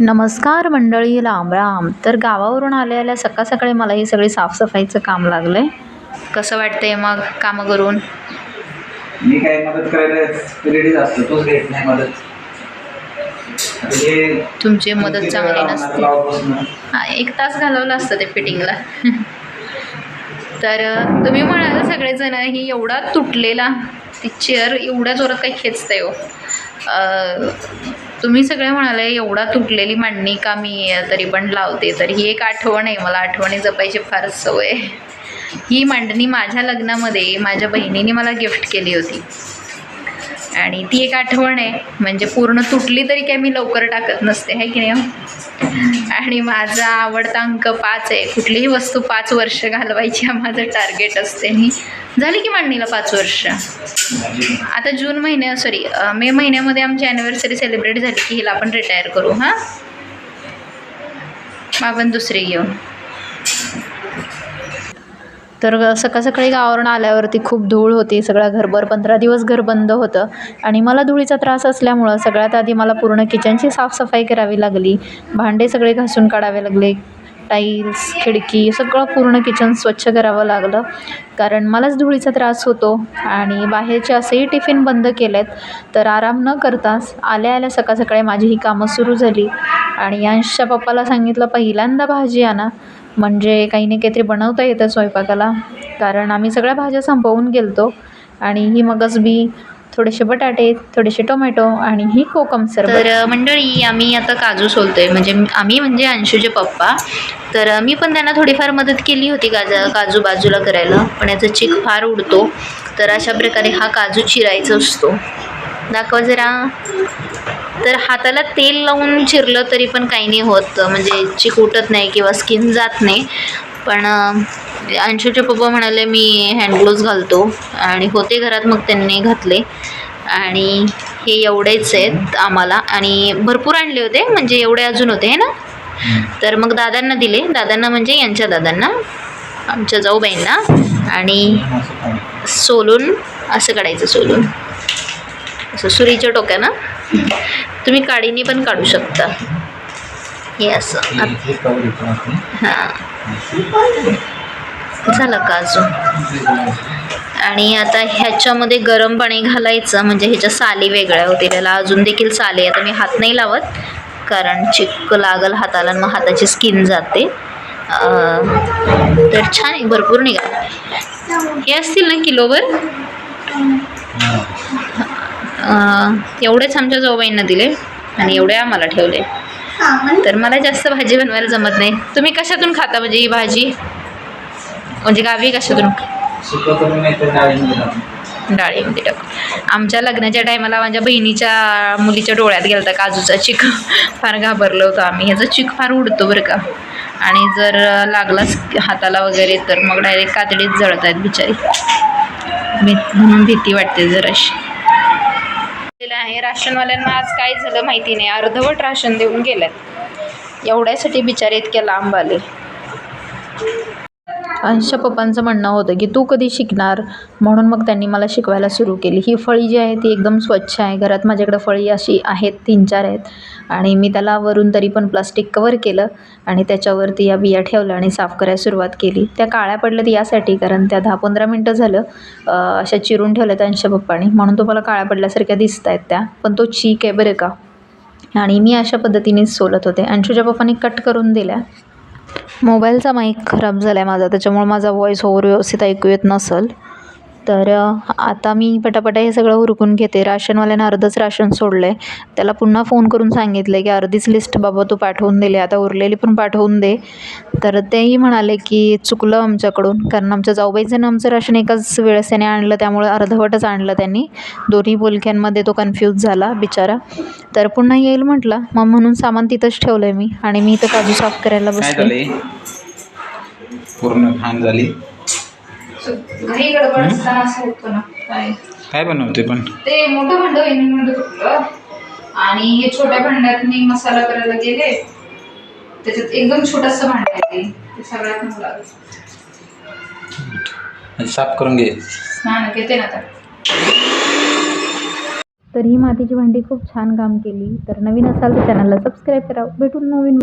नमस्कार मंडळी राम राम. तर गावावरून आल्या आल्या सकाळ सकाळी मला ही सगळी साफसफाईचं काम लागलं आहे कसं वाटतंय मग कामं करून? मी काय मदत करायला रेडीच असतो तोच घेत नाही मदत. आता तुमची मदत चांगली नसते. हा एक तास घालवलं असतं ते फिटिंगला. तर तुम्ही म्हणाल सगळेजण ही एवढा तुटलेला ती चेअर एवढ्या जोरात काही खेचते हो. तुम्ही सगळे म्हणाले एवढा तुटलेली मांडणी का मी तरी पण लावते? तर ही एक आठवण आहे. मला आठवणी जपायची फार सवय ही मांडणी माझ्या लग्नामध्ये माझ्या बहिणीने मला गिफ्ट केली होती. आणि ती एक आठवण आहे. म्हणजे पूर्ण तुटली तरी काय मी लवकर टाकत नसते आहे की नाही हो? आणि माझा आवडता अंक पाच आहे. कुठलीही वस्तू पाच वर्ष घालवायची हा माझं टार्गेट असते. मी झाली की मांडणीला पाच वर्ष. आता जून महिन्या सॉरी मे महिन्यामध्ये आमची ॲनिव्हर्सरी सेलिब्रेट झाली की हिला आपण रिटायर करू हां? मग आपण दुसरी घेऊ. तर सकाळ सकाळी गावावरून आल्यावरती खूप धूळ होती सगळं घरभर पंधरा दिवस घर बंद होतं. आणि मला धुळीचा त्रास असल्यामुळं सगळ्यात आधी मला पूर्ण किचनची साफसफाई करावी लागली. भांडे सगळे घासून काढावे लागले. टाईल्स खिडकी सगळं पूर्ण किचन स्वच्छ करावं लागलं. कारण मलाच धुळीचा त्रास होतो आणि बाहेरचे असेही टिफिन बंद केलेत तर आराम न करताच आल्या आल्या सकाळ सकाळी माझी ही कामं सुरू झाली. आणि यांशच्या पप्पाला सांगितलं पहिल्यांदा भाजी आणा. म्हणजे काही ना काहीतरी बनवता येतं स्वयंपाकाला. कारण आम्ही सगळ्या भाज्या संपवून गेलतो. आणि ही मगजबी थोडेसे बटाटे थोडेसे टोमॅटो आणि ही कोकम सर तर मंडळी आम्ही आता काजू सोलतोय. म्हणजे आम्ही म्हणजे अंशूचे पप्पा. तर मी पण त्यांना थोडीफार मदत केली होती गाजा काजू बाजूला करायला. पण याचा चिक फार उडतो. तर अशा प्रकारे हा काजू चिरायचा असतो. दाखवा जरा. तर हाताला तेल लावून चिरलं तरी पण काही नाही होत. म्हणजे चिक उठत नाही किंवा स्किन जात नाही. पण अंशूचे पप्पा म्हणाले मी हँडग्लोव्ज घालतो. आणि होते घरात मग त्यांनी घातले. आणि हे एवढेच आहेत आम्हाला. आणि भरपूर आणले होते. म्हणजे एवढे अजून होते है ना? तर मग दादांना दिले. दादांना म्हणजे यांच्या दादांना. आमच्या जाऊबाईंना आणि. सोलून असं काढायचं सोलून. असं सुरीच्या टोक्यानं. तुम्ही काडीने पण काढू शकता. हे असं. हे- झालं काजू आणि आता ह्याच्यामध्ये गरम पाणी घालायचं म्हणजे ह्याच्या साली वेगळ्या होतील. याला अजून देखील साली आता मी हात नाही लावत कारण चिक्क लागल हाताला मग हाताची स्किन जाते. तर छान आहे. भरपूर निघाल. हे असतील ना किलोवर? एवढेच आमच्या जाऊबाईंना दिले आणि एवढे आम्हाला ठेवले. तर मला जास्त भाजी बनवायला जमत नाही. तुम्ही कशातून खाता म्हणजे ही भाजी? म्हणजे गावी कशातून? डाळीमध्ये टाकून. आमच्या लग्नाच्या टायमाला माझ्या बहिणीच्या मुलीच्या डोळ्यात गेलता काजूचा चिक. फार घाबरलो होतो आम्ही. ह्याचा चिक फार उडतो बरं का. आणि जर लागलाच हाताला वगैरे तर मग डायरेक्ट कातडीत जळत आहेत बिचारी म्हणून भीती वाटते जराशी. दिलेलं आहे. राशनवाल्यांना आज काय झालं माहिती नाही. अर्धवट राशन देऊन गेल्यात एवढ्यासाठी बिचारे इतक्या लांब आले. अंशा पप्पांचं म्हणणं होतं की तू कधी शिकणार? म्हणून मग त्यांनी मला शिकवायला सुरू केली. ही फळी जी आहे ती एकदम स्वच्छ आहे. घरात माझ्याकडं फळी अशी आहेत तीन चार आहेत. आणि मी त्याला वरून तरी पण प्लास्टिक कवर केलं आणि त्याच्यावरती या बिया ठेवल्या आणि साफ करायला सुरुवात केली. त्या काळ्या पडल्यात यासाठी कारण त्या दहा पंधरा मिनटं झालं अशा चिरून ठेवल्यात अंशा पप्पांनी म्हणून तुम्हाला काळ्या पडल्यासारख्या दिसत आहेत त्या. पण तो चीक आहे बरं का? आणि मी अशा पद्धतीनेच सोलत होते. अंशूच्या पप्पानी कट करून दिल्या. मोबाईलचा माईक खराब झाला आहे माझा त्याच्यामुळे माझा व्हॉईस ओवर व्यवस्थित ऐकू येत नसेल. तर आता मी पटापटा हे सगळं उरकून घेते. राशनवाल्यानं अर्धच राशन सोडलं आहे त्याला पुन्हा फोन करून सांगितलं की अर्धीच लिस्ट बाबा तू पाठवून दिली. आता उरलेली पण पाठवून दे. तर तेही म्हणाले की चुकलं आमच्याकडून. कारण आमच्या जाऊबाईचं आमचं राशन एकाच वेळेस त्याने आणलं. त्यामुळे अर्धवटच आणलं त्यांनी. दोन्ही बोलक्यांमध्ये तो कन्फ्यूज झाला बिचारा. तर पुन्हा येईल म्हटलं. मग म्हणून सामान तिथंच ठेवलं आहे मी. आणि मी इथं काजू साफ करायला बसले. पूर्ण घाण झाली. घाई गडबड असताना असं होतं ना. काय? काय बनवते पण? ते मोठं भांड आणि हे छोट्या भांड्यात मी मसाला करायला गेले. त्याच्यात एकदम छोटंसं भांड आहे ते. सगळ्यात मला साफ करून घे. स्नान घेते ना आता. तर ही मातीची भांडी खूप छान काम केली. तर नवीन असाल तर चॅनलला सबस्क्राईब करा. भेटून नवीन